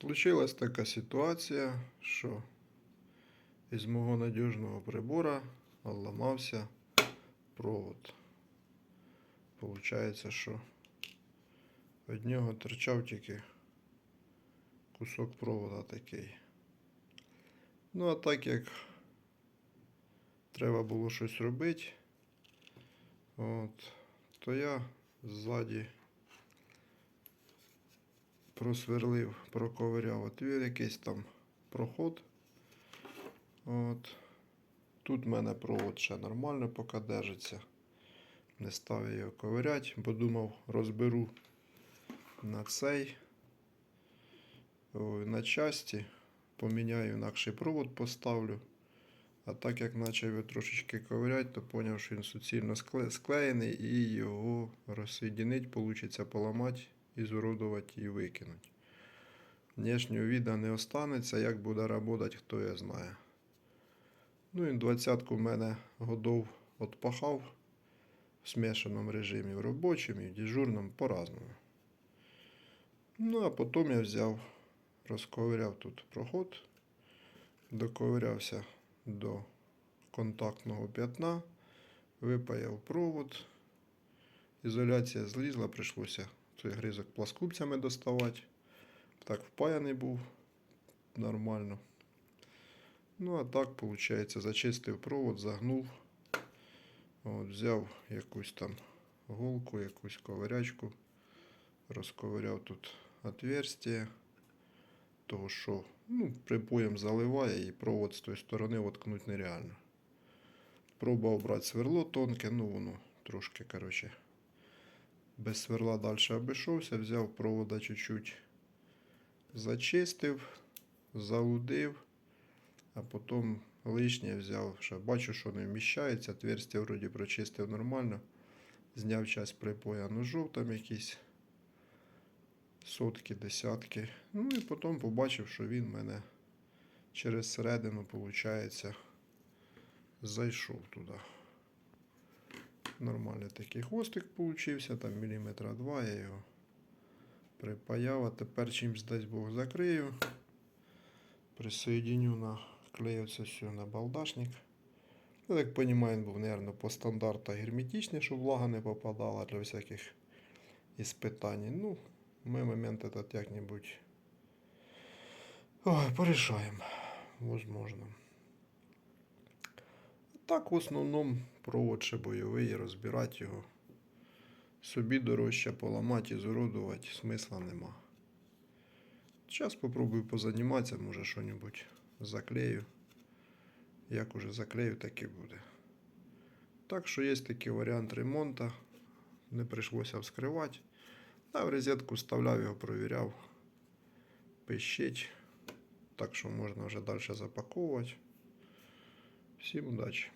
Случилась така ситуація, що із мого надіжного прибора ламався провод. Получається, що від нього торчав тільки кусок провода такий. Ну, а так як треба було щось робити, от, то я ззаді просверлив, проковиряв отвір, якийсь там проход. От. Тут в мене провод ще нормально поки держиться. Не став його ковиряти, бо думав, розберу на цей на часті, поміняю інакший провод поставлю. А так як почав його трошечки ковиряти, то зрозумів, що він суцільно скле- склеєний і його розсоєдинить, вийде поламати, ізуродувати і викинути. Внешнього віда не останеться, як буде працювати, хто я знає. Ну і двадцятку в мене годов отпахав в смішаному режимі, в робочому і в дежурному по-разному. Ну, а потім я взяв, розковиряв тут проход, доковирявся до контактного п'ятна, випаяв провод. Ізоляція злізла, прийшлося цей гризок пласкупцями доставати. Так впаяний був нормально. Ну, а так, виходить, зачистив провод, загнув. От, взяв якусь там голку, якусь ковирячку, розковиряв тут отверстие, того що ну, припоєм заливає і провод з тої сторони воткнути нереально. Пробував брати сверло тонке, ну воно трошки, коротше, без сверла далі обійшовся, взяв провода чуть-чуть зачистив, залудив, а потім лишнє взяв, що бачу, що не вміщається, отверстие вроді прочистив нормально. Зняв часть припоя ножов, там якісь сотки, десятки. Ну і потім побачив, що він мене через середину, виходить, зайшов туди. Нормальний такий хвостик получився, там міліметра два я його припаяв, а тепер чимсь дасть Бог закрию. Присоединю на клею це все на балдашник. Я так розумію, він був, мабуть, по стандарту герметичний, щоб влага не попадала для всяких іспитань. Ну, ми момент этот як-небудь Ой, порішаємо. Возможно. Так, в основному провод ще бойовий, розбирати його. Собі дорожче поламати і зуродувати смисла нема. Зараз спробую позаніматися, може що-небудь заклею. Як уже заклею, так і буде. Так що є такий варіант ремонту. Не прийшлося вскривати. А в розетку вставляв його, провіряв. Пищить. Так що можна вже далі запаковувати. Всім удачі!